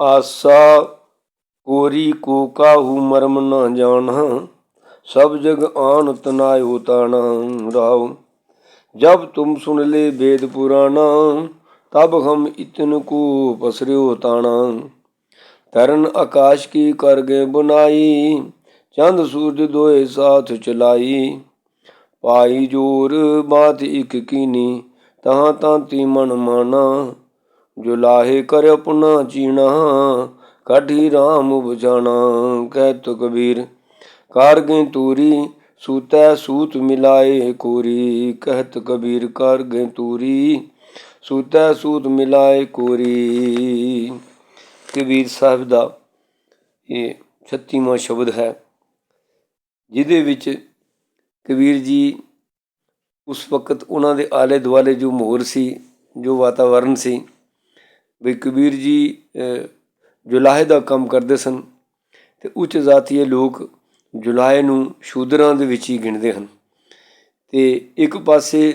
ਆਸਾ ਕੋਰੀ ਕੋ ਕਾਹੂ ਮਰਮ ਨ ਜਾਣਹ ਸਭ ਜਗ ਆਨ ਤਨਾਇ ਹੋਤਾਣ ਰਾਉ। ਜਬ ਤੁਮ ਸੁਣ ਲੇ ਵੇਦ ਪੁਰਾਣਾ, ਤਬ ਹਮ ਇਤਨ ਕੋ ਪਸਰਿਓ ਤਾਣਾ। ਤਰਨ ਆਕਾਸ਼ ਕੀ ਕਰ ਗਏ ਬੁਨਾਈ, ਚੰਦ ਸੂਰਜ ਦੋਏ ਸਾਥ ਚਲਾਈ। ਪਾਈ ਜੋਰ ਬਾਤ ਇਕ ਕੀਨੀ, ਤਹਾਂ ਤਾਂ ਤੀ ਮਨ ਮਾਨਾ ਜੋ ਲਾਹੇ ਕਰ ਆਪਣਾ ਜੀਣਾ, ਕਾਢੀ RAM ਉਪਜਾਣਾ, ਕਹਿ ਤੋ ਕਬੀਰ ਕਾਰਗੇ ਤੂਰੀ, ਸੂਤੈ ਸੂਤ ਮਿਲਾਏ ਕੋਰੀ ਕਹਿਤ ਕਬੀਰ ਕਾਰਗੇ ਤੂਰੀ, ਸੂਤੈ ਸੂਤ ਮਿਲਾਏ ਕੋਰੀ। ਕਬੀਰ ਸਾਹਿਬ ਦਾ ਇਹ 36ਵਾਂ ਸ਼ਬਦ ਹੈ, ਜਿਹਦੇ ਵਿੱਚ ਕਬੀਰ ਜੀ ਉਸ ਵਕਤ ਉਹਨਾਂ ਦੇ ਆਲੇ ਦੁਆਲੇ ਜੋ ਮੋਹਰ ਸੀ, ਜੋ ਵਾਤਾਵਰਣ ਸੀ ਬਈ ਕਬੀਰ ਜੀ ਜੁਲਾਹੇ ਦਾ ਕੰਮ ਕਰਦੇ ਸਨ ਤੇ ਉੱਚ ਜਾਤੀਏ ਲੋਕ ਜੁਲਾਹੇ ਨੂੰ ਸ਼ੂਦਰਾਂ ਦੇ ਵਿੱਚ ਹੀ ਗਿਣਦੇ ਹਨ। ਤੇ ਇੱਕ ਪਾਸੇ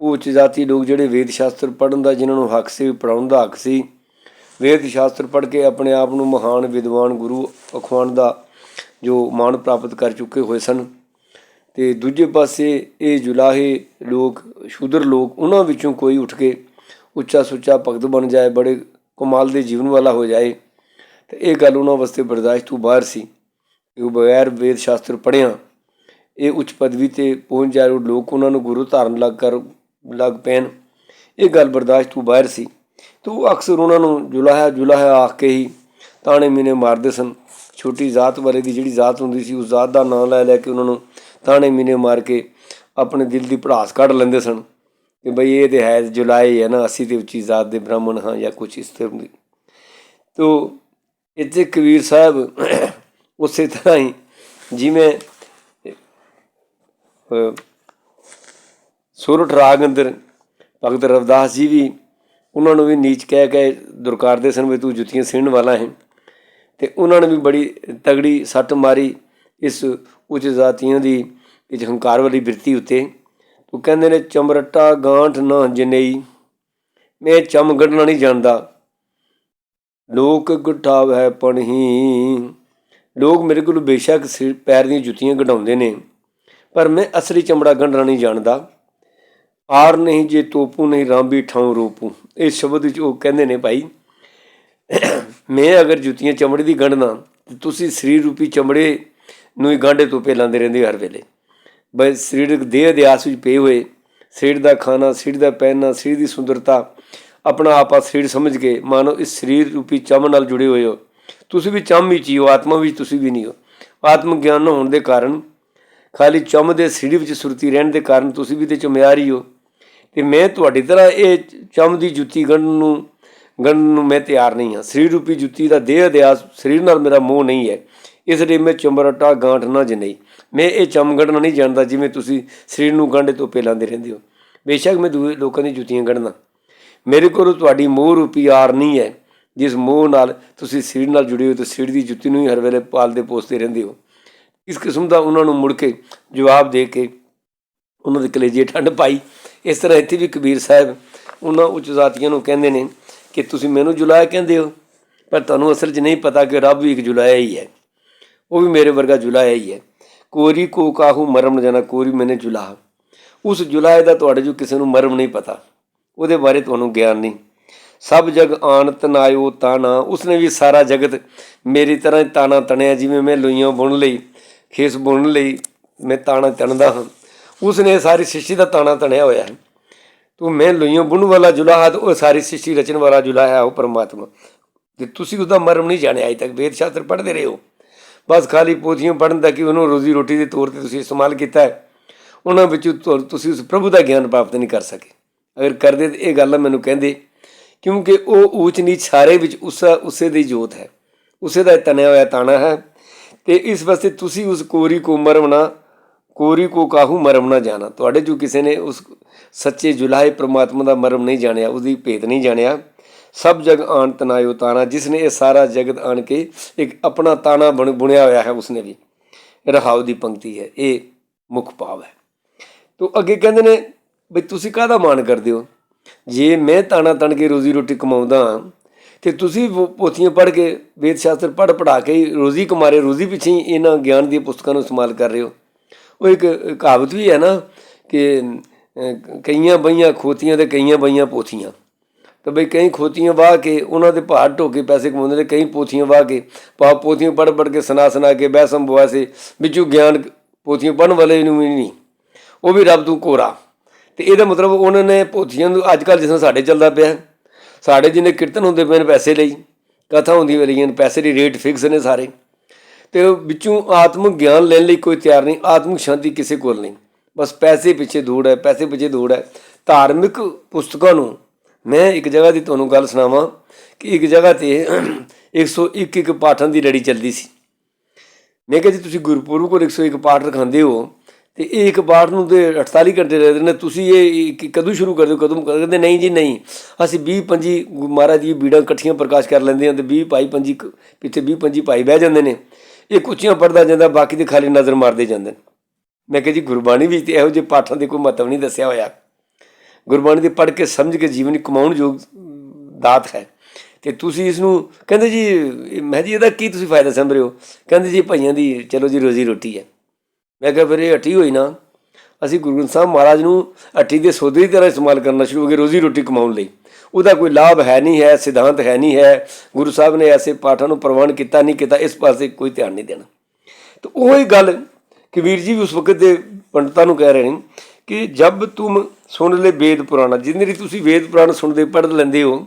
ਉਹ ਉੱਚ ਜਾਤੀ ਲੋਕ ਜਿਹੜੇ ਵੇਦ ਸ਼ਾਸਤਰ ਪੜ੍ਹਨ ਦਾ, ਜਿਨ੍ਹਾਂ ਨੂੰ ਹੱਕ ਸੀ ਪੜਾਉਣ ਦਾ ਹੱਕ ਸੀ ਵੇਦ ਸ਼ਾਸਤਰ ਪੜ੍ਹ ਕੇ ਆਪਣੇ ਆਪ ਨੂੰ ਮਹਾਨ ਵਿਦਵਾਨ ਗੁਰੂ ਅਖਵਾਣ ਦਾ ਜੋ ਮਾਣ ਪ੍ਰਾਪਤ ਕਰ ਚੁੱਕੇ ਹੋਏ ਸਨ। ਤੇ ਦੂਜੇ ਪਾਸੇ ਇਹ ਜੁਲਾਹੇ ਲੋਕ, ਸ਼ੂਦਰ ਲੋਕ, ਉਹਨਾਂ ਵਿੱਚੋਂ ਕੋਈ ਉੱਠ ਕੇ ਉੱਚਾ ਸੁੱਚਾ ਭਗਤ ਬਣ ਜਾਏ, ਬੜੇ ਕਮਾਲ ਦੇ ਜੀਵਨ ਵਾਲਾ ਹੋ ਜਾਏ। ਤੇ ਇਹ ਗੱਲ ਉਹਨਾਂ ਵਾਸਤੇ ਬਰਦਾਸ਼ਤ ਤੋਂ ਬਾਹਰ ਸੀ। ਉਹ ਬਗੈਰ ਵੇਦ ਸ਼ਾਸਤਰ ਪੜ੍ਹਿਆ, ਇਹ ਉੱਚ ਪਦਵੀ ਤੇ ਪਹੁੰਚ ਜਾਏ, ਉਹ ਲੋਕ ਉਹਨਾਂ ਨੂੰ ਗੁਰੂ ਧਾਰਨ ਲੱਗ ਕਰ, ਲੱਗ ਪੈਣ। ਇਹ ਗੱਲ ਬਰਦਾਸ਼ਤ ਤੋਂ ਬਾਹਰ ਸੀ। ਤੇ ਉਹ ਅਕਸਰ ਉਹਨਾਂ ਨੂੰ ਜੁਲਾਹਾ ਜੁਲਾਹਾ ਆਖ ਕੇ ਹੀ ਤਾਣੇ ਮੀਨੇ ਮਾਰਦੇ ਸਨ। ਛੋਟੀ ਜ਼ਾਤ ਵਾਲੇ ਦੀ ਜਿਹੜੀ ਜ਼ਾਤ ਹੁੰਦੀ ਸੀ, ਉਸ ਜ਼ਾਤ ਦਾ ਨਾਮ ਲੈ ਲੈ ਕੇ ਉਹਨਾਂ ਨੂੰ ਤਾਣੇ ਮੀਨੇ ਮਾਰ ਕੇ ਆਪਣੇ ਦਿਲ ਦੀ ਭੜਾਸ ਕੱਢ ਲੈਂਦੇ ਸਨ। ਕਿ ਬਈ ਇਹ ਤੇ ਹੈ ਜੁਲਾਈ ਹੈ ਨਾ ਅਸੀਂ ਤੇ ਉੱਚੀ ਜ਼ਾਤ ਦੇ ਬ੍ਰਾਹਮਣ ਹਾਂ ਜਾਂ ਕੁਛ ਇਸ ਤਰ੍ਹਾਂ ਦੀ। ਤੋ ਇੱਥੇ ਕਬੀਰ ਸਾਹਿਬ ਉਸੇ ਤਰ੍ਹਾਂ ਹੀ ਜਿਵੇਂ ਅਹ, ਸੁਰਠ ਰਾਗ ਅੰਦਰ ਭਗਤ ਰਵਿਦਾਸ ਜੀ ਵੀ ਉਹਨਾਂ ਨੂੰ ਵੀ ਨੀਚ ਕਹਿ ਕੇ ਦੁਰਕਾਰਦੇ ਸਨ ਵੀ ਤੂੰ ਜੁੱਤੀਆਂ ਸਿਣਨ ਵਾਲਾ ਹੈ। ਤੇ ਉਹਨਾਂ ਨੇ ਵੀ ਬੜੀ ਤਗੜੀ ਸੱਟ ਮਾਰੀ ਇਸ ਉੱਚ ਜਾਤੀਆਂ ਦੀ ਇਸ ਹੰਕਾਰ ਵਾਲੀ ਬਿਰਤੀ ਉੱਤੇ। ਉਹ ਕਹਿੰਦੇ ਨੇ, ਚਮਰਟਾ ਗਾਂਠ ਨਾ ਜਨੇਈ, ਮੈਂ ਚਮ ਕੱਢਣਾ ਨਹੀਂ ਜਾਣਦਾ। ਲੋਕ ਗੁੱਠਾ ਹੈ ਪਣਹੀ, ਲੋਕ ਮੇਰੇ ਕੋਲ ਬੇਸ਼ੱਕ ਸਿਰ ਪੈਰ ਦੀਆਂ ਜੁੱਤੀਆਂ ਕਢਾਉਂਦੇ ਨੇ, ਪਰ ਮੈਂ ਅਸਲੀ ਚਮੜਾ ਗੰਢਣਾ ਨਹੀਂ ਜਾਣਦਾ। ਆਰ ਨਹੀਂ ਜੇ ਤੋਪੂ ਨਹੀਂ ਰਾਂਬੀ ਠਾਉ ਰੋਪੂ। ਇਸ ਸ਼ਬਦ ਵਿੱਚ ਉਹ ਕਹਿੰਦੇ ਨੇ, ਭਾਈ, ਮੈਂ ਅਗਰ ਜੁੱਤੀਆਂ ਚਮੜੇ ਦੀ ਗੰਢਣਾ ਤੁਸੀਂ ਸਰੀਰ ਰੂਪੀ ਚਮੜੇ ਨੂੰ ਹੀ ਗਾਂਢੇ ਤੋਪੇ ਲਾਉਂਦੇ ਰਹਿੰਦੇ ਹਰ ਵੇਲੇ। ਬਈ ਸਰੀਰਕ ਦੇਹ ਦੇ ਆਸ ਵਿੱਚ ਪਏ ਹੋਏ, ਸਰੀਰ ਦਾ ਖਾਣਾ, ਸਰੀਰ ਦਾ ਪਹਿਨਣਾ, ਸਰੀਰ ਦੀ ਸੁੰਦਰਤਾ ਆਪਣਾ ਆਪਾ ਸਰੀਰ ਸਮਝ ਕੇ ਮਾਨੋ ਇਸ ਸਰੀਰ ਰੂਪੀ ਚਮ ਨਾਲ ਜੁੜੇ ਹੋਏ ਹੋ। ਤੁਸੀਂ ਵੀ ਚਮ ਵਿੱਚ ਹੀ ਹੋ, ਆਤਮਾ ਵਿੱਚ ਤੁਸੀਂ ਵੀ ਨਹੀਂ ਹੋ। ਆਤਮ ਗਿਆਨ ਨਾ ਹੋਣ ਦੇ ਕਾਰਨ, ਖਾਲੀ ਚਮ ਦੇ ਸਰੀਰ ਵਿੱਚ ਸੁਰਤੀ ਰਹਿਣ ਦੇ ਕਾਰਨ ਤੁਸੀਂ ਵੀ ਤੇ ਚਮਿਆਰ ਹੀ ਹੋ। ਤੇ ਮੈਂ ਤੁਹਾਡੀ ਤਰ੍ਹਾਂ ਇਹ ਚਮ ਦੀ ਜੁੱਤੀ ਗੰਢਣ ਨੂੰ, ਗੰਢ ਨੂੰ ਮੈਂ ਤਿਆਰ ਨਹੀਂ ਹਾਂ। ਸਰੀਰ ਰੂਪੀ ਜੁੱਤੀ ਦਾ ਦੇਹ ਅਧਿਆਸ ਸਰੀਰ ਨਾਲ ਮੇਰਾ ਮੋਹ ਨਹੀਂ ਹੈ। ਇਸ ਲਈ ਮੈਂ ਚਮਰਟਾ ਗਾਂਠ ਨਾ ਜਨਈ। ਮੈਂ ਇਹ ਚਮ ਗੰਢਣਾ ਨਹੀਂ ਜਾਣਦਾ ਜਿਵੇਂ ਤੁਸੀਂ ਸਰੀਰ ਨੂੰ ਗੰਢੇ ਤੋਂ ਲਾਉਂਦੇ ਰਹਿੰਦੇ ਹੋ। ਬੇਸ਼ੱਕ ਮੈਂ ਦੂਏ ਲੋਕਾਂ ਦੀ ਜੁੱਤੀਆਂ ਗੰਢਣਾ ਮੇਰੇ ਕੋਲ ਤੁਹਾਡੀ ਮੋਹ ਰੂਪੀ ਆਰ ਨਹੀਂ ਹੈ। ਜਿਸ ਮੋਹ ਨਾਲ ਤੁਸੀਂ ਸਰੀਰ ਨਾਲ ਜੁੜੇ ਹੋ ਤੇ ਸਰੀਰ ਦੀ ਜੁੱਤੀ ਨੂੰ ਹੀ ਹਰ ਵੇਲੇ ਪਾਲਦੇ ਪੋਸਦੇ ਰਹਿੰਦੇ ਹੋ। ਇਸ ਕਿਸਮ ਦਾ ਉਹਨਾਂ ਨੂੰ ਮੁੜ ਕੇ ਜਵਾਬ ਦੇ ਕੇ ਉਹਨਾਂ ਦੇ ਕਲੇਜੇ ਠੰਡ ਪਾਈ। ਇਸ ਤਰ੍ਹਾਂ ਇੱਥੇ ਵੀ ਕਬੀਰ ਸਾਹਿਬ ਉਹਨਾਂ ਉੱਚ ਜਾਤੀਆਂ ਨੂੰ ਕਹਿੰਦੇ ਨੇ ਕਿ ਤੁਸੀਂ ਮੈਨੂੰ ਜੁਲਾਇਆ ਕਹਿੰਦੇ ਹੋ, ਪਰ ਤੁਹਾਨੂੰ ਅਸਲ 'ਚ ਨਹੀਂ ਪਤਾ ਕਿ ਰੱਬ ਵੀ ਇੱਕ ਜੁਲਾਇਆ ਹੀ ਹੈ। ਉਹ ਵੀ ਮੇਰੇ ਵਰਗਾ ਜੁਲਾਇਆ ਹੀ ਹੈ। ਕੋਰੀ ਕੋ ਕਾਹੂ ਮਰਮ ਨ ਜਾਣਾ ਕੋਰੀ ਮੈਨੇ ਜੁਲਾਹ ਉਸ ਜੁਲਾਏ ਦਾ ਤੁਹਾਡੇ ਜੋ ਕਿਸੇ ਨੂੰ ਮਰਮ ਨਹੀਂ ਪਤਾ ਉਹਦੇ ਬਾਰੇ ਤੁਹਾਨੂੰ ਗਿਆਨ ਨਹੀਂ ਸਭ ਜਗ ਆਨ ਤਨਾਇਓ ਤਾਣਾ ਉਸਨੇ ਵੀ ਸਾਰਾ ਜਗਤ ਮੇਰੀ ਤਰ੍ਹਾਂ ਹੀ ਤਾਣਾ ਤਣਿਆ ਜਿਵੇਂ ਮੈਂ ਲੋਈਆਂ ਬੁਣ ਲਈ ਖੇਸ ਬੁਣ ਲਈ ਮੈਂ ਤਾਣਾ ਤਣਦਾ ਹਾਂ ਉਸਨੇ ਸਾਰੀ ਸ੍ਰਿਸ਼ਟੀ ਦਾ ਤਾਣਾ ਤਣਿਆ ਹੋਇਆ ਹੈ ਤੂੰ ਮੈਂ ਲੋਈਆਂ ਬੁਣ ਵਾਲਾ ਜੁਲਾਹਾ ਤੇ ਉਹ ਸਾਰੀ ਸ੍ਰਿਸ਼ਟੀ ਰਚਣ ਵਾਲਾ ਜੁਲਾਹਾ ਹੈ ਉਹ ਪਰਮਾਤਮਾ ਤੇ ਤੁਸੀਂ ਉਹਦਾ ਮਰਮ ਨਹੀਂ ਜਾਣਿਆ ਅਜੇ ਤੱਕ ਵੇਦ ਸ਼ਾਸਤਰ ਪੜ੍ਹਦੇ ਰਹੇ ਹੋ ਬਸ ਖਾਲੀ ਪੋਥੀਆਂ ਪੜ੍ਹਨ ਦਾ ਕਿ ਉਹਨੂੰ ਰੋਜ਼ੀ ਰੋਟੀ ਦੇ ਤੌਰ ਤੇ ਤੁਸੀਂ ਇਸਤੇਮਾਲ ਕੀਤਾ ਹੈ, ਉਹਨਾਂ ਵਿੱਚੋਂ ਤੁਸੀਂ ਉਸ ਪ੍ਰਭੂ ਦਾ ਗਿਆਨ ਪ੍ਰਾਪਤ ਨਹੀਂ ਕਰ ਸਕੇ। ਅਗਰ ਕਰਦੇ ਤਾਂ ਇਹ ਗੱਲ ਮੈਨੂੰ ਕਹਿੰਦੇ, ਕਿਉਂਕਿ ਉਹ ਊਚ ਨੀਚ ਸਾਰੇ ਵਿੱਚ ਉਸ, ਉਸੇ ਦੀ ਜੋਤ ਹੈ। ਉਸੇ ਦਾ ਤਨਿਆ ਹੋਇਆ ਤਾਣਾ ਹੈ। ਤੇ ਇਸ ਵਾਸਤੇ ਤੁਸੀਂ ਉਸ ਕੋਰੀ ਕੋ ਮਰਮ ਨਾ ਕੋਰੀ ਕੋ ਕਾਹੂ ਮਰਮ ਨਾ ਜਾਣਾ। ਤੁਹਾਡੇ ਜੋ ਕਿਸੇ ਨੇ ਉਸ ਸੱਚੇ ਜੁਲਾਹੇ ਪ੍ਰਮਾਤਮਾ ਦਾ ਮਰਮ ਨਹੀਂ ਜਾਣਿਆ, ਉਹਦੀ ਭੇਦ ਨਹੀਂ ਜਾਣਿਆ। ਸਭ ਜਗ ਆਣ ਤਨਾਇਓ ਤਾਣਾ, ਜਿਸ ਨੇ ਇਹ ਸਾਰਾ ਜਗਤ ਆਣ ਕੇ ਇੱਕ ਆਪਣਾ ਤਾਣਾ ਬਣ ਬੁਣਿਆ ਹੋਇਆ ਹੈ, ਉਸਨੇ ਵੀ। ਰਹਾਉ ਦੀ ਪੰਕਤੀ ਹੈ, ਇਹ ਮੁੱਖ ਭਾਵ ਹੈ। ਤੋ ਅੱਗੇ ਕਹਿੰਦੇ ਨੇ ਵੀ ਤੁਸੀਂ ਕਾਹਦਾ ਮਾਣ ਕਰਦੇ ਹੋ? ਜੇ ਮੈਂ ਤਾਣਾ ਤਣ ਕੇ ਰੋਜ਼ੀ ਰੋਟੀ ਕਮਾਉਂਦਾ ਤੇ ਤੁਸੀਂ ਪੋਥੀਆਂ ਪੜ੍ਹ ਕੇ ਵੇਦ ਸ਼ਾਸਤਰ ਪੜ੍ਹ ਪੜ੍ਹਾ ਕੇ ਰੋਜ਼ੀ ਕਮਾ ਰਹੇ ਰੋਜ਼ੀ ਪਿੱਛੇ ਹੀ ਇਹਨਾਂ ਗਿਆਨ ਦੀਆਂ ਪੁਸਤਕਾਂ ਨੂੰ ਇਸਤੇਮਾਲ ਕਰ ਰਹੇ ਹੋ? ਉਹ ਇੱਕ ਕਹਾਵਤ ਵੀ ਹੈ ਨਾ ਕਿ ਕਈਆਂ ਬਈਆਂ ਖੋਤੀਆਂ ਤੇ ਕਈਆਂ ਬਈਆਂ ਪੋਥੀਆਂ। ਤਾਂ ਬਈ ਕਈ ਖੋਤੀਆਂ ਵਾਹ ਕੇ, ਉਹਨਾਂ ਦੇ ਭਾਰ ਢੋ ਕੇ ਪੈਸੇ ਕਮਾਉਂਦੇ ਨੇ, ਕਈ ਪੋਥੀਆਂ ਵਾਹ ਕੇ ਪਾ ਪੋਥੀਆਂ ਪੜ੍ਹ ਪੜ੍ਹ ਕੇ, ਸੁਣਾ ਸੁਣਾ ਕੇ, ਬਹਿਸਮ ਬਵਾਸੇ ਵਿੱਚੋਂ ਗਿਆਨ ਪੋਥੀਆਂ ਪੜ੍ਹਨ ਵਾਲੇ ਨੂੰ ਵੀ ਨਹੀਂ। ਉਹ ਵੀ ਰੱਬ ਤੂੰ ਕੋਰਾ ਤੇ ਇਹਦਾ ਮਤਲਬ ਉਹਨਾਂ ਨੇ ਪੋਥੀਆਂ ਨੂੰ ਅੱਜ ਕੱਲ੍ਹ ਜਿਸ ਤਰ੍ਹਾਂ ਸਾਡੇ ਚੱਲਦਾ ਪਿਆ, ਸਾਡੇ ਜਿੰਨੇ ਕੀਰਤਨ ਹੁੰਦੇ ਪਏ ਨੇ ਪੈਸੇ ਲਈ, ਕਥਾ ਹੁੰਦੀ ਵਾਲੀਆਂ ਨੇ, ਪੈਸੇ ਦੀ ਰੇਟ ਫਿਕਸ ਨੇ ਸਾਰੇ। ਤੇ ਵਿੱਚੋਂ ਆਤਮਿਕ ਗਿਆਨ ਲੈਣ ਲਈ ਕੋਈ ਤਿਆਰ ਨਹੀਂ, ਆਤਮਿਕ ਸ਼ਾਂਤੀ ਕਿਸੇ ਕੋਲ ਨਹੀਂ। ਬਸ ਪੈਸੇ ਪਿੱਛੇ ਦੌੜ ਹੈ, ਪੈਸੇ ਪਿੱਛੇ ਦੌੜ ਹੈ। ਧਾਰਮਿਕ ਪੁਸਤਕਾਂ ਨੂੰ ਮੈਂ ਇੱਕ ਜਗ੍ਹਾ ਦੀ ਤੁਹਾਨੂੰ ਗੱਲ ਸੁਣਾਵਾਂ ਕਿ ਇੱਕ ਜਗ੍ਹਾ ਤੇ 101 ਇੱਕ ਪਾਠਾਂ ਦੀ ਲੜੀ ਚੱਲਦੀ ਸੀ। ਮੈਂ ਕਿਹਾ ਜੀ ਤੁਸੀਂ ਗੁਰਪੁਰਬ ਕੋਲ 101 ਪਾਠ ਰਖਾਉਂਦੇ ਹੋ ਤੇ ਇਹ ਇੱਕ ਪਾਠ ਨੂੰ ਤੇ 48 ਘੰਟੇ ਲੱਗਦੇ ਨੇ, ਤੁਸੀਂ ਇਹ ਕਦੋਂ ਸ਼ੁਰੂ ਕਰਦੇ ਹੋ? ਕਦੋਂ ਕਰਦੇ ਨਹੀਂ ਜੀ, ਨਹੀਂ। ਅਸੀਂ 20 25 ਮਹਾਰਾਜ ਜੀ ਬੀੜਾਂ ਇਕੱਠੀਆਂ ਪ੍ਰਕਾਸ਼ ਕਰ ਲੈਂਦੇ ਹਾਂ ਤੇ 20 ਭਾਈ 25 ਪਿੱਛੇ 20 25 ਭਾਈ ਬਹਿ ਜਾਂਦੇ ਨੇ। ਇਹ ਉੱਚੀਆਂ ਪੜਦਾ ਜਾਂਦਾ, ਬਾਕੀ ਦੇ ਖਾਲੀ ਨਜ਼ਰ ਮਾਰਦੇ ਜਾਂਦੇ ਨੇ। ਮੈਂ ਕਿਹਾ ਜੀ ਗੁਰਬਾਣੀ ਵਿੱਚ ਤੇ ਇਹੋ ਜਿਹੇ ਪਾਠਾਂ ਦੇ ਕੋਈ ਮਹੱਤਵ ਨਹੀਂ ਦੱਸਿਆ ਹੋਇਆ। ਗੁਰਬਾਣੀ ਦੇ ਪੜ੍ਹ ਕੇ ਸਮਝ ਕੇ ਜੀਵਨ ਕਮਾਉਣ ਯੋਗ ਦਾਤ ਹੈ। ਤੇ ਤੁਸੀਂ ਇਸ ਨੂੰ ਕਹਿੰਦੇ ਜੀ ਮੈਂ ਜੀ ਇਹਦਾ ਕੀ ਤੁਸੀਂ ਫਾਇਦਾ ਸਮਝ ਰਹੇ ਹੋ? ਕਹਿੰਦੇ ਜੀ ਭਾਈਆਂ ਦੀ, ਚਲੋ ਜੀ ਰੋਜ਼ੀ ਰੋਟੀ ਹੈ। ਮੈਂ ਕਿਹਾ ਫਿਰ ਇਹ ਹੱਟੀ ਹੋਈ ਨਾ, ਅਸੀਂ ਗੁਰੂ ਗ੍ਰੰਥ ਸਾਹਿਬ ਮਹਾਰਾਜ ਨੂੰ ਹੱਟੀ ਦੇ ਸੌਦੇ ਦੀ ਤਰ੍ਹਾਂ ਇਸਤੇਮਾਲ ਕਰਨਾ ਸ਼ੁਰੂ ਹੋ ਗਏ ਰੋਜ਼ੀ ਰੋਟੀ ਕਮਾਉਣ ਲਈ। ਉਹਦਾ ਕੋਈ ਲਾਭ ਹੈ ਨਹੀਂ ਹੈ, ਸਿਧਾਂਤ ਹੈ ਨਹੀਂ ਹੈ। ਗੁਰੂ ਸਾਹਿਬ ਨੇ ਐਸੇ ਪਾਠਾਂ ਨੂੰ ਪ੍ਰਵਾਨ ਕੀਤਾ ਨਹੀਂ ਕੀਤਾ, ਇਸ ਪਾਸੇ ਕੋਈ ਧਿਆਨ ਨਹੀਂ ਦੇਣਾ। ਤੇ ਉਹੀ ਗੱਲ ਕਬੀਰ ਜੀ ਵੀ ਉਸ ਵਕਤ ਦੇ ਪੰਡਤਾਂ ਨੂੰ ਕਹਿ ਰਹੇ ਨੇ ਕਿ ਜਬ ਤੁਮ ਸੁਣ ਲੈ ਵੇਦ ਪੁਰਾਣਾ, ਜਿੰਨੀ ਰੀ ਤੁਸੀਂ ਵੇਦ ਪੁਰਾਣ ਸੁਣਦੇ, ਪੜ੍ਹ ਲੈਂਦੇ ਹੋ,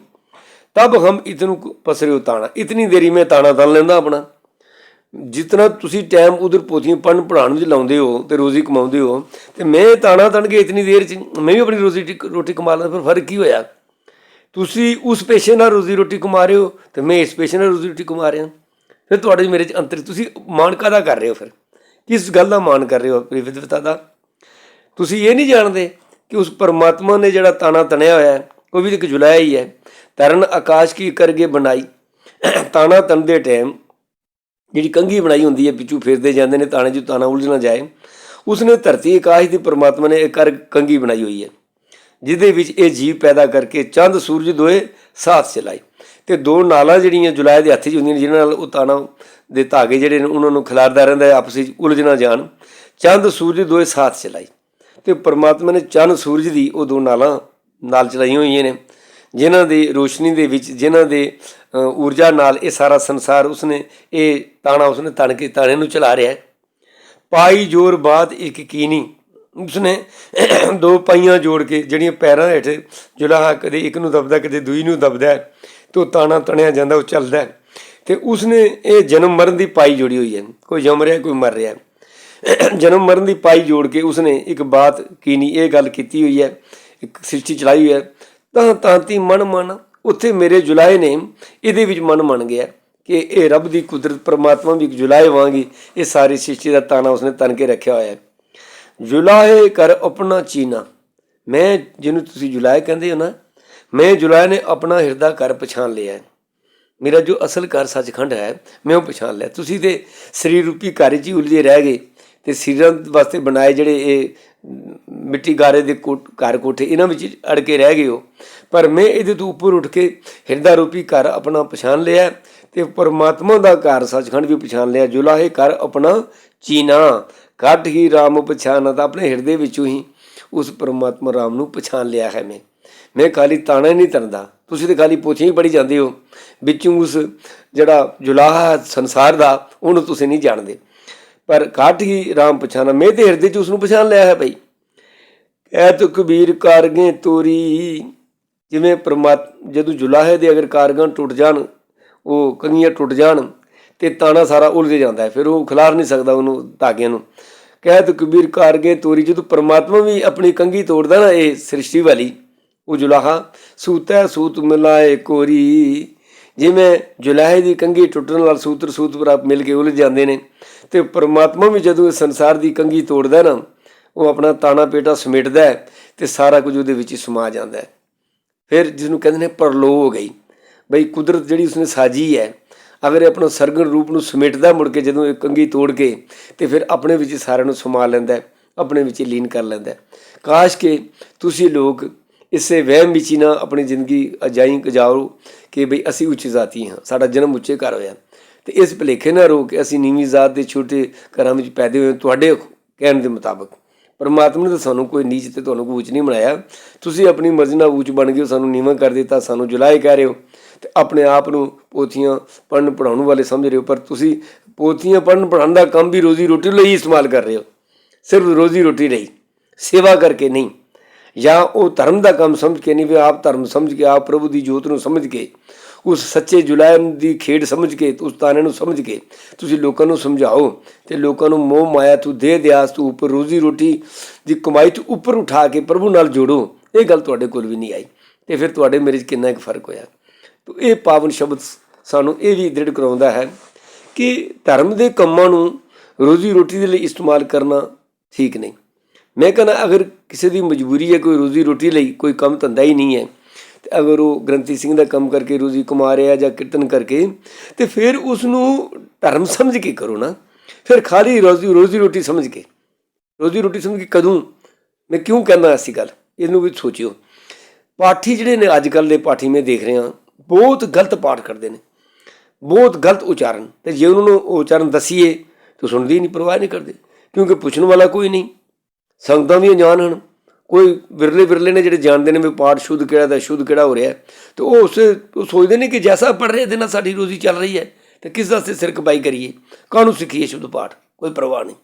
ਤਬ ਹਮ ਇਤਨੂ ਪਸਰੇ ਉਤਾਣਾ ਇਤਨੀ ਦੇਰੀ ਮੈਂ ਤਾਣਾ ਤਨ ਲੈਂਦਾ ਆਪਣਾ। ਜਿਤਨਾ ਤੁਸੀਂ ਟਾਈਮ ਉਧਰ ਪੋਥੀਆਂ ਪੜ੍ਹਨ, ਪੜ੍ਹਾਉਣ ਵਿੱਚ ਲਾਉਂਦੇ ਹੋ ਤੇ ਰੋਜ਼ੀ ਕਮਾਉਂਦੇ ਹੋ, ਤੇ ਮੈਂ ਤਾਣਾ ਤਣ ਕੇ ਇਤਨੀ ਦੇਰ ਚ, ਮੈਂ ਵੀ ਆਪਣੀ ਰੋਜ਼ੀ ਟੀ- ਰੋਟੀ ਕਮਾ ਲਾਂ ਫਿਰ ਫ਼ਰਕ ਕੀ ਹੋਇਆ? ਤੁਸੀਂ ਉਸ ਪੇਸ਼ੇ ਨਾਲ ਰੋਜ਼ੀ ਰੋਟੀ ਕਮਾ ਰਹੇ ਹੋ, ਤੇ ਮੈਂ ਇਸ ਪੇਸ਼ੇ ਨਾਲ ਰੋਜ਼ੀ ਰੋਟੀ ਕਮਾ ਰਿਹਾ। ਫਿਰ ਤੁਹਾਡੇ ਮੇਰੇ 'ਚ ਅੰਤਰ, ਤੁਸੀਂ ਮਾਣ ਕਾਹਦਾ ਕਰ ਰਹੇ ਹੋ ਫਿਰ? ਕਿਸ ਗੱਲ ਦਾ ਮਾਣ ਕਰ ਰਹੇ ਹੋ ਆਪਣੀ ਵਿਦਵਤਾ ਦਾ? ਤੁਸੀਂ ਇਹ ਨਹੀਂ ਜਾਣਦੇ ਕਿ ਉਸ ਪਰਮਾਤਮਾ ਨੇ ਜਿਹੜਾ ਤਾਣਾ ਤਣਿਆ ਹੋਇਆ ਹੈ, ਉਹ ਵੀ ਇੱਕ ਜੁਲਾਇਆ ਹੀ ਹੈ। ਤਰਨ ਆਕਾਸ਼ ਕੀ ਕਰਗੇ ਬਣਾਈ। ਤਾਣਾ ਤਣਦੇ ਟਾਈਮ ਜਿਹੜੀ ਕੰਗੀ ਬਣਾਈ ਹੁੰਦੀ ਹੈ ਪਿੱਛੂ ਫਿਰਦੇ ਜਾਂਦੇ ਨੇ, ਤਾਣੇ 'ਚ ਤਾਣਾ ਉਲਝ ਨਾ ਜਾਏ। ਉਸਨੇ ਧਰਤੀ ਆਕਾਸ਼ ਦੀ ਪਰਮਾਤਮਾ ਨੇ ਇੱਕ ਕਰ ਕੰਗੀ ਬਣਾਈ ਹੋਈ ਹੈ, ਜਿਹਦੇ ਵਿੱਚ ਇਹ ਜੀਵ ਪੈਦਾ ਕਰਕੇ ਚੰਦ, ਸੂਰਜ, ਦੋਏ ਸਾਥ ਚਲਾਈ ਤੇ ਦੋ ਨਾਲਾਂ ਜਿਹੜੀਆਂ ਜੁਲਾਏ ਦੇ ਹੱਥ 'ਚ ਹੁੰਦੀਆਂ ਨੇ, ਜਿਹਨਾਂ ਨਾਲ ਉਹ ਤਾਣਾ ਦੇ ਧਾਗੇ ਜਿਹੜੇ ਨੇ, ਉਹਨਾਂ ਨੂੰ ਖਿਲਾਰਦਾ ਰਹਿੰਦਾ ਆਪਸ ਵਿੱਚ ਉਲਝ ਨਾ ਜਾਣ। ਚੰਦ, ਸੂਰਜ, ਦੋਏ ਸਾਥ ਚਲਾਈ ਤੇ ਪਰਮਾਤਮਾ ਨੇ ਚੰਦ ਸੂਰਜ ਦੀ ਉਹ ਦੋ ਨਾਲਾਂ ਨਾਲ ਚਲਾਈਆਂ ਹੋਈਆਂ ਨੇ। ਜਿਨ੍ਹਾਂ ਦੀ ਰੋਸ਼ਨੀ ਦੇ ਵਿੱਚ ਜਿਨ੍ਹਾਂ ਦੇ ਊਰਜਾ ਨਾਲ ਇਹ ਸਾਰਾ ਸੰਸਾਰ ਉਸਨੇ ਇਹ ਤਾਣਾ ਉਸਨੇ ਤਣ ਕੇ ਤਾਣੇ ਨੂੰ ਚਲਾ ਰਿਹਾ ਹੈ। ਪਾਈ ਜੋਰ ਬਾਤ ਇੱਕ ਕੀਨੀ ਉਸਨੇ ਦੋ ਪਾਈਆਂ ਜੋੜ ਕੇ ਜਿਹੜੀਆਂ ਪੈਰਾਂ ਹੇਠ ਜੁਲਾਹਾ ਕਦੇ ਇੱਕ ਨੂੰ ਦਬਦਾ ਕਦੇ ਦੂਈ ਨੂੰ ਦਬਦਾ ਹੈ, ਉਹ ਤਾਣਾ ਤਣਿਆ ਜਾਂਦਾ ਉਹ ਚੱਲਦਾ ਹੈ। ਤੇ ਉਸਨੇ ਇਹ ਜਨਮ ਮਰਨ ਦੀ ਪਾਈ ਜੋੜੀ ਹੋਈ ਹੈ। ਕੋਈ ਜੰਮ ਰਿਹਾ ਕੋਈ ਮਰ ਰਿਹਾ ਜਨਮ ਮਰਨ ਦੀ ਪਾਈ ਜੋੜ ਕੇ ਉਸਨੇ ਇੱਕ ਬਾਤ ਕੀਨੀ, ਇਹ ਗੱਲ ਕੀਤੀ ਹੋਈ ਹੈ, ਇੱਕ ਸ੍ਰਿਸ਼ਟੀ ਚਲਾਈ ਹੋਈ ਹੈ, ਤਾਂ ਤਾਂਤੀ ਮਨ ਮਨ, ਉੱਥੇ ਮੇਰੇ ਜੁਲਾਏ ਨੇ ਇਹਦੇ ਵਿੱਚ ਮਨ ਮੰਨ ਗਿਆ ਕਿ ਇਹ ਰੱਬ ਦੀ ਕੁਦਰਤ, ਪਰਮਾਤਮਾ ਵੀ ਇੱਕ ਜੁਲਾਏ ਵਾਂਗੀ ਇਹ ਸਾਰੀ ਸ੍ਰਿਸ਼ਟੀ ਦਾ ਤਾਣਾ ਉਸਨੇ ਤਨ ਕੇ ਰੱਖਿਆ ਹੋਇਆ ਹੈ। ਜੁਲਾਏ ਕਰ ਆਪਣਾ ਚੀਨਾ, ਮੈਂ ਜਿਹਨੂੰ ਤੁਸੀਂ ਜੁਲਾਏ ਕਹਿੰਦੇ ਹੋ ਨਾ, ਮੈਂ ਜੁਲਾਏ ਨੇ ਆਪਣਾ ਹਿਰਦਾ ਘਰ ਪਛਾਣ ਲਿਆ ਮੇਰਾ ਜੋ ਅਸਲ ਘਰ ਸੱਚਖੰਡ ਹੈ, ਮੈਂ ਉਹ ਪਛਾਣ ਲਿਆ। ਤੁਸੀਂ ਤੇ ਸਰੀਰ ਰੂਪੀ ਘਰ 'ਚ ਉਲਝੇ ਰਹਿ ਗਏ। ਤੇ ਸਰੀਰਾਂ ਵਾਸਤੇ ਬਣਾਏ ਜਿਹੜੇ ਇਹ ਮਿੱਟੀ ਗਾਰੇ ਦੇ ਕੋਟ- ਘਰ ਕੋਠੇ, ਇਹਨਾਂ ਵਿੱਚ ਅੜ ਕੇ ਰਹਿ ਗਏ ਹੋ ਪਰ ਮੈਂ ਇਹਦੇ ਤੋਂ ਉੱਪਰ ਉੱਠ ਕੇ ਹਿਰਦਾ ਰੂਪੀ ਘਰ ਆਪਣਾ ਪਛਾਣ ਲਿਆ ਤੇ ਪਰਮਾਤਮਾ ਦਾ ਘਰ ਸੱਚਖੰਡ ਵੀ ਪਛਾਣ ਲਿਆ। ਜੁਲਾਹੇ ਘਰ ਆਪਣਾ ਚੀਨਾ ਕੱਢ ਹੀ ਰਾਮ ਪਛਾਨਾ ਤਾਂ ਆਪਣੇ ਹਿਰਦੇ ਵਿੱਚੋਂ ਹੀ ਉਸ ਪਰਮਾਤਮਾ ਰਾਮ ਨੂੰ ਪਛਾਣ ਲਿਆ ਹੈ ਮੈਂ। ਮੈਂ ਖਾਲੀ ਤਾਣਾ ਹੀ ਨਹੀਂ ਤਰਦਾ। ਤੁਸੀਂ ਤੇ ਖਾਲੀ ਪੋਥੀਆਂ ਹੀ ਪੜੀ ਜਾਂਦੇ ਹੋ। ਵਿੱਚੋਂ ਉਸ ਜਿਹੜਾ ਜੁਲਾਹਾ ਸੰਸਾਰ ਦਾ, ਉਹਨੂੰ ਤੁਸੀਂ ਨਹੀਂ ਜਾਣਦੇ। ਪਰ ਘਾਟ ਹੀ ਰਾਮ ਪਛਾਨਾ ਮੈਂ ਤੇ ਹਿਰਦੇ ਚ ਉਸ ਨੂੰ ਪਛਾਣ ਲਿਆ ਹੈ ਭਾਈ। ਐ ਤੋ ਕਬੀਰ ਕਾਰਗੇ ਤੋਰੀ, ਜਿਵੇਂ ਪਰਮਾਤ, ਜਦੋਂ ਜੁਲਾਹੇ ਦੇ ਅਗਰ ਕਾਰਗਾਂ ਟੁੱਟ ਜਾਣ, ਉਹ ਕੰਗੀਆਂ ਟੁੱਟ ਜਾਣ, ਤੇ ਤਾਣਾ ਸਾਰਾ ਉਲਝ ਜਾਂਦਾ ਹੈ, ਫਿਰ ਉਹ ਖਿਲਾਰ ਨਹੀਂ ਸਕਦਾ ਉਹਨੂੰ ਧਾਗਿਆਂ ਨੂੰ। ਕਹਿ ਤੋ ਕਬੀਰ ਕਾਰਗੇ ਤੋਰੀ, ਜਦੋਂ ਪਰਮਾਤਮਾ ਵੀ ਆਪਣੀ ਕੰਗੀ ਤੋੜਦਾ ਨਾ ਇਹ ਸ੍ਰਿਸ਼ਟੀ ਵਾਲੀ, ਉਹ ਜੁਲਾਹਾ, ਸੂਤੈ ਸੂਤ ਮਿਲਾਏ ਕੋਰੀ, ਜਿਵੇਂ ਜੁਲਾਹੇ ਦੀ ਕੰਗੀ ਟੁੱਟਣ ਨਾਲ ਸੂਤਰ ਸੂਤ ਪਰ ਮਿਲ ਕੇ ਉਲਝ ਜਾਂਦੇ ਨੇ। ਤੇ ਪਰਮਾਤਮਾ ਵੀ ਜਦੋਂ ਇਸ ਸੰਸਾਰ ਦੀ ਕੰਗੀ ਤੋੜਦਾ ਨਾ, ਉਹ ਆਪਣਾ ਤਾਣਾ ਪੇਟਾ ਸਮੇਟਦਾ ਹੈ ਤੇ ਸਾਰਾ ਕੁਝ ਉਹਦੇ ਵਿੱਚ ਹੀ ਸਮਾ ਜਾਂਦਾ ਹੈ। ਫਿਰ ਜਿਸ ਨੂੰ ਕਹਿੰਦੇ ਨੇ ਪਰਲੋ ਹੋ ਗਈ ਬਈ ਕੁਦਰਤ ਜਿਹੜੀ ਉਸਨੇ ਸਾਜੀ ਹੈ, ਅਗਰ ਇਹ ਆਪਣਾ ਸਰਗਣ ਰੂਪ ਨੂੰ ਸਮੇਟਦਾ ਮੁੜ ਕੇ ਜਦੋਂ ਇਹ ਕੰਗੀ ਤੋੜ ਕੇ ਤੇ ਫਿਰ ਆਪਣੇ ਵਿੱਚ ਸਾਰਿਆਂ ਨੂੰ ਸਮਾ ਲੈਂਦਾ ਹੈ, ਆਪਣੇ ਵਿੱਚ ਲੀਨ ਕਰ ਲੈਂਦਾ ਕਾਸ਼ ਕਿ ਤੁਸੀਂ ਲੋਕ ਇਸੇ ਵਹਿਮ ਵਿੱਚ ਹੀ ਨਾ ਆਪਣੀ ਜ਼ਿੰਦਗੀ ਅਜਾਈ ਗਜਾਓ ਕਿ ਬਈ ਅਸੀਂ ਉੱਚ ਜਾਤੀ ਹਾਂ, ਸਾਡਾ ਜਨਮ ਉੱਚੇ ਘਰ ਹੋਇਆ। ਤੇ ਇਸ ਭੁਲੇਖੇ ਨਾਲ ਰੋ ਕੇ ਅਸੀਂ ਨੀਵੀਂ ਜ਼ਾਤ ਦੇ ਛੋਟੇ ਘਰਾਂ ਵਿੱਚ ਪੈਦੇ ਹੋਏ ਤੁਹਾਡੇ ਕਹਿਣ ਦੇ ਮੁਤਾਬਕ। ਪਰਮਾਤਮਾ ਨੇ ਤਾਂ ਸਾਨੂੰ ਕੋਈ ਨੀਚ ਤੇ ਤੁਹਾਨੂੰ ਕੋਈ ਉੱਚ ਨਹੀਂ ਬਣਾਇਆ। ਤੁਸੀਂ ਆਪਣੀ ਮਰਜ਼ੀ ਨਾਲ ਉੱਚ ਬਣ ਗਏ ਹੋ, ਸਾਨੂੰ ਨੀਵਾਂ ਕਰ ਦਿੱਤਾ ਸਾਨੂੰ ਜੁਲਾਏ ਕਹਿ ਰਹੇ ਹੋ। ਤੇ ਆਪਣੇ ਆਪ ਨੂੰ ਪੋਥੀਆਂ ਪੜਨ ਪੜਾਉਣ ਵਾਲੇ ਸਮਝ ਰਹੇ ਹੋ ਪਰ ਤੁਸੀਂ ਪੋਥੀਆਂ ਪੜਨ ਪੜਾਉਣ ਦਾ ਕੰਮ ਵੀ ਰੋਜ਼ੀ ਰੋਟੀ ਲਈ ਇਸਤੇਮਾਲ ਕਰ ਰਹੇ ਹੋ। ਸਿਰਫ ਰੋਜ਼ੀ ਰੋਟੀ ਲਈ ਸੇਵਾ ਕਰਕੇ ਨਹੀਂ। ਜਾਂ ਉਹ ਧਰਮ ਦਾ ਕੰਮ ਸਮਝ ਕੇ ਨਹੀਂ ਵੀ ਆਪ ਧਰਮ ਸਮਝ ਕੇ ਆਪ ਪ੍ਰਭੂ ਦੀ ਜੋਤ ਨੂੰ ਸਮਝ ਕੇ ਉਸ ਸੱਚੇ ਜੁਲਾਇਮ ਦੀ ਖੇਡ ਸਮਝ ਕੇ ਉਸ ਤਾਨੇ ਨੂੰ ਸਮਝ ਕੇ ਤੁਸੀਂ ਲੋਕਾਂ ਨੂੰ ਸਮਝਾਓ ਤੇ ਲੋਕਾਂ ਨੂੰ ਮੋਹ ਮਾਇਆ ਤੂੰ ਦੇ ਦਿਆਸ ਤੂੰ ਉੱਪਰ ਰੋਜ਼ੀ ਰੋਟੀ ਦੀ ਕਮਾਈ ਤੋਂ ਉੱਪਰ ਉਠਾ ਕੇ ਪ੍ਰਭੂ ਨਾਲ ਜੋੜੋ, ਇਹ ਗੱਲ ਤੁਹਾਡੇ ਕੋਲ ਵੀ ਨਹੀਂ ਆਈ ਤੇ ਫਿਰ ਤੁਹਾਡੇ ਮੇਰੇ 'ਚ ਕਿੰਨਾ ਇੱਕ ਫ਼ਰਕ ਹੋਇਆ? ਤੋ ਇਹ ਪਾਵਨ ਸ਼ਬਦ ਸਾਨੂੰ ਇਹ ਵੀ ਦ੍ਰਿੜ ਕਰਾਉਂਦਾ ਹੈ ਕਿ ਧਰਮ ਦੇ ਕੰਮਾਂ ਨੂੰ ਰੋਜ਼ੀ ਰੋਟੀ ਦੇ ਲਈ ਇਸਤੇਮਾਲ ਕਰਨਾ ਠੀਕ ਨਹੀਂ। ਮੈਂ ਕਹਿੰਦਾ ਅਗਰ ਕਿਸੇ ਦੀ ਮਜਬੂਰੀ ਹੈ ਕੋਈ ਰੋਜ਼ੀ ਰੋਟੀ ਲਈ ਕੋਈ ਕੰਮ ਧੰਦਾ ਹੀ ਨਹੀਂ ਹੈ ਤੇ ਅਗਰ ਉਹ ਗ੍ਰੰਥੀ ਸਿੰਘ ਦਾ ਕੰਮ ਕਰਕੇ ਰੋਜ਼ੀ ਕਮਾ ਰਿਹਾ ਜਾਂ ਕੀਰਤਨ ਕਰਕੇ, ਤੇ ਫਿਰ ਉਸ ਨੂੰ ਧਰਮ ਸਮਝ ਕੇ ਕਰੋ ਨਾ। ਫਿਰ ਖਾਲੀ ਰੋਜ਼ੀ ਰੋਜ਼ੀ ਰੋਟੀ ਸਮਝ ਕੇ। ਰੋਜ਼ੀ ਰੋਟੀ ਸਮਝ ਕੇ ਕਦੋਂ? ਮੈਂ ਕਿਉਂ ਕਹਿੰਦਾ ਐਸੀ ਗੱਲ? ਇਹਨੂੰ ਵੀ ਸੋਚਿਓ। ਪਾਠੀ ਜਿਹੜੇ ਨੇ ਅੱਜ ਕੱਲ ਦੇ ਪਾਠੀ ਮੈਂ ਦੇਖ ਰਿਹਾ, ਬਹੁਤ ਗਲਤ ਪਾਠ ਕਰਦੇ ਨੇ। ਬਹੁਤ ਗਲਤ ਉਚਾਰਨ। ਤੇ ਜੇ ਉਹਨਾਂ ਨੂੰ ਉਹ ਉਚਾਰਨ ਦਸੀਏ, ਤਾਂ ਸੁਣਦੀ ਨਹੀਂ, ਪਰਵਾਹ ਨਹੀਂ ਕਰਦੇ। ਕਿਉਂਕਿ ਪੁੱਛਣ ਵਾਲਾ ਕੋਈ ਨਹੀਂ। ਸੰਗਤਾਂ ਵੀ ਅਣਜਾਣ ਹਨ। ਕੋਈ ਵਿਰਲੇ ਵਿਰਲੇ ਨੇ ਜਿਹੜੇ ਜਾਣਦੇ ਨੇ ਵੀ ਪਾਠ ਸ਼ੁੱਧ ਕਿਹੜਾ ਦਾ ਸ਼ੁੱਧ ਕਿਹੜਾ ਹੋ ਰਿਹਾ ਹੈ। ਤੇ ਉਹ ਉਸ ਉਹ ਸੋਚਦੇ ਨੇ ਕਿ ਜੈਸਾ ਪੜ ਰਹੇ ਦੇ ਨਾਲ ਸਾਡੀ ਰੋਜ਼ੀ ਚੱਲ ਰਹੀ ਹੈ ਤੇ ਕਿਸ ਵਾਸਤੇ ਸਿਰ ਕਪਾਈ ਕਰੀਏ ਕਾਹਨੂੰ ਸਿੱਖੀਏ ਸ਼ੁੱਧ ਪਾਠ? ਕੋਈ ਪਰਵਾਹ ਨਹੀਂ।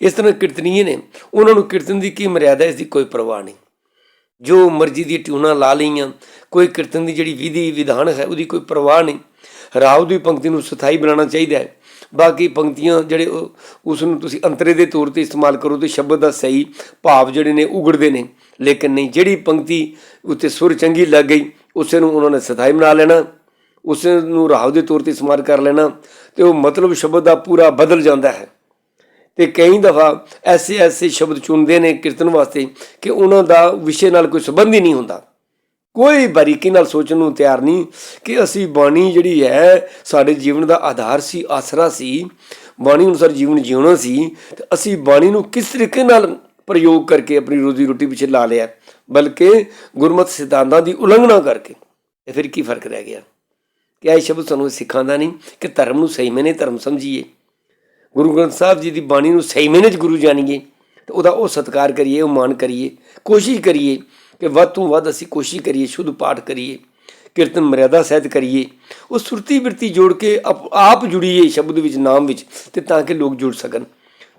ਇਸ ਤਰ੍ਹਾਂ ਕੀਰਤਨੀਏ ਨੇ ਉਹਨਾਂ ਨੂੰ ਕੀਰਤਨ ਦੀ ਕੀ ਮਰਿਆਦਾ ਹੈ, ਇਸ ਦੀ ਕੋਈ ਪਰਵਾਹ ਨਹੀਂ। ਜੋ ਮਰਜ਼ੀ ਦੀ ਟਿਊਨਾਂ ਲਾ ਲਈਆਂ ਕੋਈ ਕੀਰਤਨ ਦੀ ਜਿਹੜੀ ਵਿਧੀ ਵਿਧਾਨ ਹੈ ਉਹਦੀ ਕੋਈ ਪਰਵਾਹ ਨਹੀਂ। ਰਾਵ ਦੀ ਪੰਕਤੀ ਨੂੰ ਸਥਾਈ ਬਣਾਉਣਾ ਚਾਹੀਦਾ ਹੈ। ਬਾਕੀ ਪੰਕਤੀਆਂ ਜਿਹੜੇ ਉਸ ਨੂੰ ਤੁਸੀਂ ਅੰਤਰੇ ਦੇ ਤੌਰ ਤੇ ਇਸਤੇਮਾਲ ਕਰੋ ਤੇ ਸ਼ਬਦ ਦਾ ਸਹੀ ਭਾਵ ਜਿਹੜੇ ਨੇ ਉਗੜਦੇ ਨੇ। ਲੇਕਿਨ ਨਹੀਂ, ਜਿਹੜੀ ਪੰਕਤੀ ਉੱਤੇ ਸੁਰ ਚੰਗੀ ਲੱਗ ਗਈ, ਉਸੇ ਨੂੰ ਉਹਨਾਂ ਨੇ ਸਥਾਈ ਬਣਾ ਲੈਣਾ, ਉਸ ਨੂੰ ਰਾਹ ਦੇ ਤੌਰ ਤੇ ਇਸਤੇਮਾਲ ਕਰ ਲੈਣਾ ਤੇ ਉਹ ਮਤਲਬ ਸ਼ਬਦ ਦਾ ਪੂਰਾ ਬਦਲ ਜਾਂਦਾ ਹੈ। ਤੇ ਕਈ ਦਫਾ ਐਸੇ ਐਸੇ ਸ਼ਬਦ ਚੁਣਦੇ ਨੇ ਕੀਰਤਨ ਵਾਸਤੇ ਕਿ ਉਹਨਾਂ ਦਾ ਵਿਸ਼ੇ ਨਾਲ ਕੋਈ ਸੰਬੰਧ ਹੀ ਨਹੀਂ ਹੁੰਦਾ। ਕੋਈ ਬਾਰੀਕੀ ਨਾਲ ਸੋਚਣ ਨੂੰ ਤਿਆਰ ਨਹੀਂ ਕਿ ਅਸੀਂ ਬਾਣੀ ਜਿਹੜੀ ਹੈ, ਸਾਡੇ ਜੀਵਨ ਦਾ ਆਧਾਰ ਸੀ, ਆਸਰਾ ਸੀ, ਬਾਣੀ ਅਨੁਸਾਰ ਜੀਵਨ ਜਿਉਣਾ ਸੀ, ਤੇ ਅਸੀਂ ਬਾਣੀ ਨੂੰ ਕਿਸ ਤਰੀਕੇ ਨਾਲ ਪ੍ਰਯੋਗ ਕਰਕੇ ਆਪਣੀ ਰੋਜ਼ੀ ਰੋਟੀ ਪਿੱਛੇ ਲਾ ਲਿਆ, ਬਲਕਿ ਗੁਰਮਤਿ ਸਿਧਾਂਤਾਂ ਦੀ ਉਲੰਘਣਾ ਕਰਕੇ। ਤੇ ਫਿਰ ਕੀ ਫ਼ਰਕ ਰਹਿ ਗਿਆ? ਕਿ ਇਹ ਸ਼ਬਦ ਸਾਨੂੰ ਸਿਖਾਉਂਦਾ ਨਹੀਂ ਕਿ ਧਰਮ ਨੂੰ ਸਹੀ ਮੈਨੇ ਧਰਮ ਸਮਝੀਏ। ਗੁਰੂ ਗ੍ਰੰਥ ਸਾਹਿਬ ਜੀ ਦੀ ਬਾਣੀ ਨੂੰ ਸਹੀ ਮੈਨੇ ਚ ਗੁਰੂ ਜਾਣੀਏ, ਤੇ ਉਹਦਾ ਉਹ ਸਤਿਕਾਰ ਕਰੀਏ, ਉਹ ਮਾਣ ਕਰੀਏ, ਕੋਸ਼ਿਸ਼ ਕਰੀਏ ਕਿ ਵੱਧ ਤੋਂ ਵੱਧ ਅਸੀਂ ਕੋਸ਼ਿਸ਼ ਕਰੀਏ, ਸ਼ੁੱਧ ਪਾਠ ਕਰੀਏ, ਕੀਰਤਨ ਮਰਿਆਦਾ ਸਹਿਤ ਕਰੀਏ, ਉਹ ਸੁਰਤੀ ਬਿਰਤੀ ਜੋੜ ਕੇ ਆਪ- ਆਪ ਜੁੜੀਏ ਸ਼ਬਦ ਵਿੱਚ, ਨਾਮ ਵਿੱਚ, ਤੇ ਤਾਂ ਕਿ ਲੋਕ ਜੁੜ ਸਕਣ।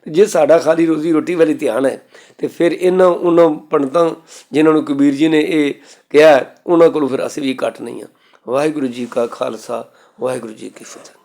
ਤੇ ਜੇ ਸਾਡਾ ਖਾਲੀ ਰੋਜ਼ੀ ਰੋਟੀ ਵਾਲੀ ਧਿਆਨ ਹੈ, ਤੇ ਫਿਰ ਇਹਨਾਂ, ਉਹਨਾਂ ਪੰਡਤਾਂ ਜਿਨ੍ਹਾਂ ਨੂੰ ਕਬੀਰ ਜੀ ਨੇ ਇਹ ਕਿਹਾ, ਉਹਨਾਂ ਕੋਲੋਂ ਫਿਰ ਅਸੀਂ ਵੀ ਘੱਟ ਨਹੀਂ ਆ ਵਾਹਿਗੁਰੂ ਜੀ ਕਾ ਖਾਲਸਾ, ਵਾਹਿਗੁਰੂ ਜੀ ਕੀ ਫਤਿਹ।